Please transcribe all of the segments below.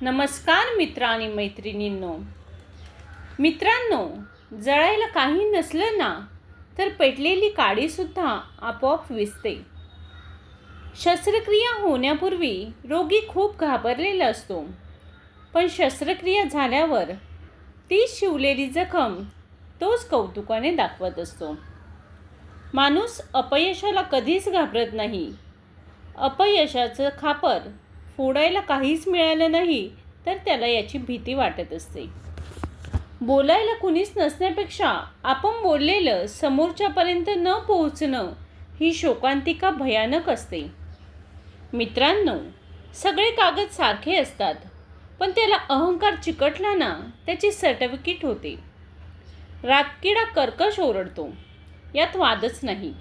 नमस्कार मित्र आणि मैत्रिणींनो. मित्रांनो जळायला काही नसलं ना तर पेटलेली काडीसुद्धा आपोआप विजते शस्त्रक्रिया होण्यापूर्वी रोगी खूप घाबरलेला असतो. पण शस्त्रक्रिया झाल्यावर ती शिवलेली जखम तोच कौतुकाने दाखवत असतो. माणूस अपयशाला कधीच घाबरत नाही. अपयशाचं खापर फोडायला काहीच मिळालं नाही तर त्याला याची भीती वाटत असते. बोलायला कुणीच नसण्यापेक्षा आपण बोललेलं समोरच्यापर्यंत न पोहोचणं ही शोकांतिका भयानक असते. मित्रांनो सगळे कागद सारखे असतात पण त्याला अहंकार चिकटला ना त्याची सर्टिफिकेट होते. रातकिडा कर्कश ओरडतो यात वादच नाही.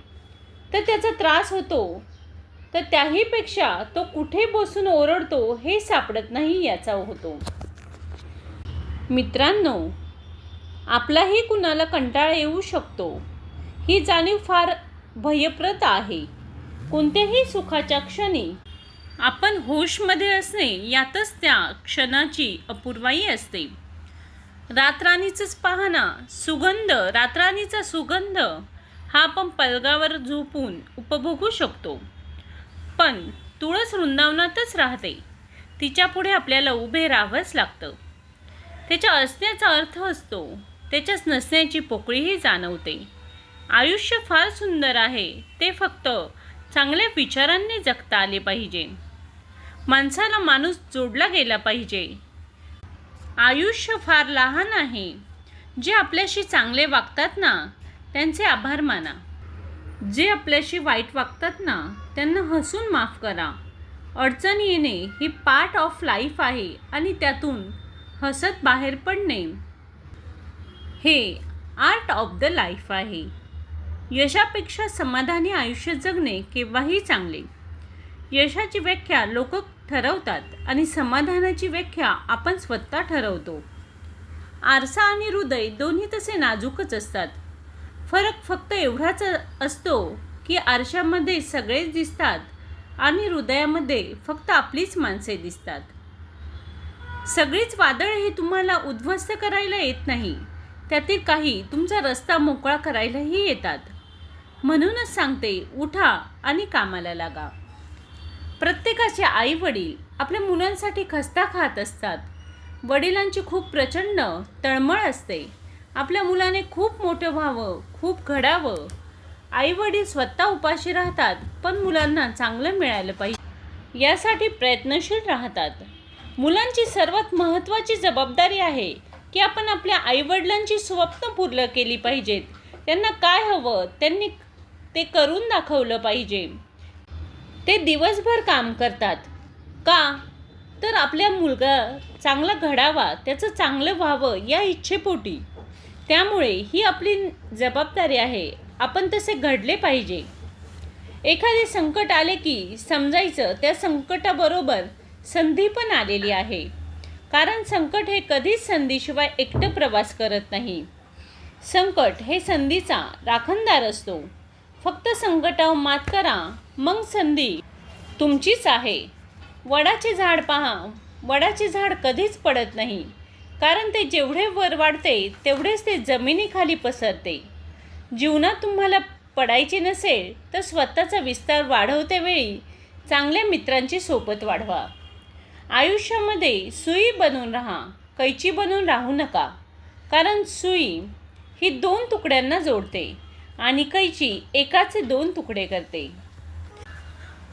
तर त्याचा त्रास होतो तर त्याहीपेक्षा तो कुठे बसून ओरडतो हे सापडत नाही याचा होतो. मित्रांनो आपलाही कुणाला कंटाळा येऊ शकतो. ही जाणीव फार भयप्रद आहे. कोणत्याही सुखाच्या क्षणी आपण होशमध्ये असणे यातच त्या क्षणाची अपूर्वाई असते. रातराणीचंच पाहना सुगंध रातराणीचा सुगंध हा आपण पलगावर झोपून उपभोगू शकतो. पण तुळस वृंदावनातच राहते. तिच्या पुढे आपल्याला उभे राहावंच लागतं. त्याच्या असण्याचा अर्थ असतो त्याच्याच नसण्याची पोकळीही जाणवते. आयुष्य फार सुंदर आहे ते फक्त चांगल्या विचारांनी जगता आले पाहिजे. माणसाला माणूस जोडला गेला पाहिजे. आयुष्य फार लहान आहे. जे आपल्याशी चांगले वागतात ना त्यांचे आभार माना. जे आपल्याशी वाईट वागतात ना त्यांना हसून माफ करा. अडचण येणे ही पार्ट ऑफ लाईफ आहे आणि त्यातून हसत बाहेर पडणे हे आर्ट ऑफ द लाईफ आहे. यशापेक्षा समाधानी आयुष्य जगणे केव्हाही चांगले. यशाची व्याख्या लोक ठरवतात आणि समाधानाची व्याख्या आपण स्वतः ठरवतो. आरसा आणि हृदय दोन्ही तसे नाजूकच असतात. फरक फक्त एवढाच असतो की आरशामध्ये सगळेच दिसतात आणि हृदयामध्ये फक्त आपलीच माणसे दिसतात. सगळीच वादळ हे तुम्हाला उद्ध्वस्त करायला येत नाही. त्यातील काही तुमचा रस्ता मोकळा करायलाही येतात. म्हणूनच सांगते उठा आणि कामाला लागा. प्रत्येकाचे आई वडील आपल्या मुलांसाठी खस्ता खात असतात. वडिलांची खूप प्रचंड तळमळ असते. आपल्या मुलाने खूप मोठं व्हावं खूप घडावं. आई वडील स्वतः उपाशी राहतात पण मुलांना चांगलं मिळालं पाहिजे. यासाठी प्रयत्नशील राहतात. मुलांची सर्वात महत्त्वाची जबाबदारी आहे की आपण आपल्या आईवडिलांची स्वप्न पूर्ण केली पाहिजेत. त्यांना काय हवं त्यांनी ते करून दाखवलं पाहिजे. ते दिवसभर काम करतात. का? तर आपल्या मुलगा चांगला घडावा त्याचं चांगलं व्हावं या इच्छेपोटी. त्यामुळे ही आपली जबाबदारी आहे. आपण तसे घडले पाहिजे. एखादे संकट आले की समजायचं त्या संकटाबरोबर संधी पण आलेली आहे. कारण संकट हे कधीच संधीशिवाय एकटं प्रवास करत नाही. संकट हे संधीचा राखणदार असतो. फक्त संकटावर मात करा मग संधी तुमचीच आहे. वडाचे झाड पहा. वडाचे झाड कधीच पडत नाही. कारण ते जेवढे वर वाढते तेवढेच ते जमिनीखाली पसरते. जीवनात तुम्हाला पडायचे नसेल तर स्वतःचा विस्तार वाढवते वेळी चांगल्या मित्रांची सोबत वाढवा. आयुष्यामध्ये सुई बनून राहा कैची बनून राहू नका. कारण सुई ही दोन तुकड्यांना जोडते आणि कैची एकाचे दोन तुकडे करते.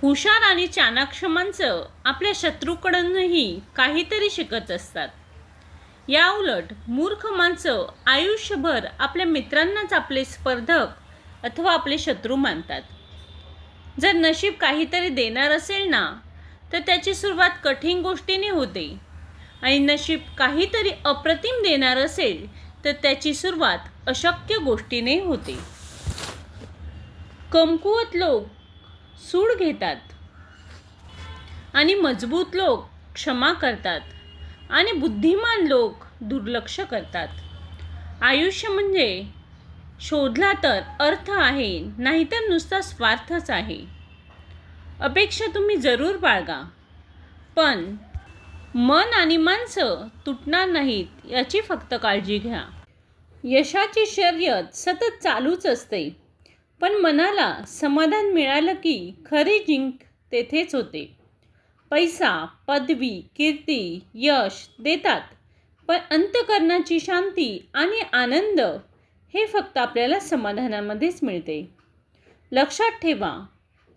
हुशार आणि चाणाक्षमांचं आपल्या शत्रूकडूनही काहीतरी शिकत असतात. या उलट मूर्ख माणसं आयुष्यभर आपल्या मित्रांनाच आपले स्पर्धक अथवा आपले शत्रू मानतात. जर नशीब काहीतरी देणार असेल ना तर त्याची सुरुवात कठीण गोष्टीने होते. आणि नशीब काहीतरी अप्रतिम देणार असेल तर त्याची सुरुवात अशक्य गोष्टीने होते. कमकुवत लोक सूड घेतात. आणि मजबूत लोक क्षमा करतात. आणि बुद्धिमान लोक दुर्लक्ष करतात. आयुष्य म्हणजे शोधला तर अर्थ आहे नाहीतर नुसता स्वार्थच आहे. अपेक्षा तुम्ही जरूर बाळगा. पण मन आणि माणसं तुटणार नाहीत याची फक्त काळजी घ्या. यशाची शर्यत सतत चालूच असते. पण मनाला समाधान मिळालं की खरी जिंक तेथेच होते. पैसा पदवी कीर्ती यश देतात. पण अंतकरणाची शांती आणि आनंद हे फक्त आपल्याला समाधानामध्येच मिळते. लक्षात ठेवा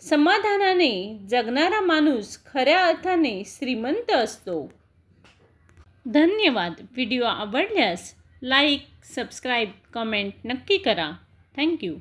समाधानाने जगणारा माणूस खऱ्या अर्थाने श्रीमंत असतो. धन्यवाद. व्हिडिओ आवडल्यास लाईक सबस्क्राईब कमेंट नक्की करा. थँक्यू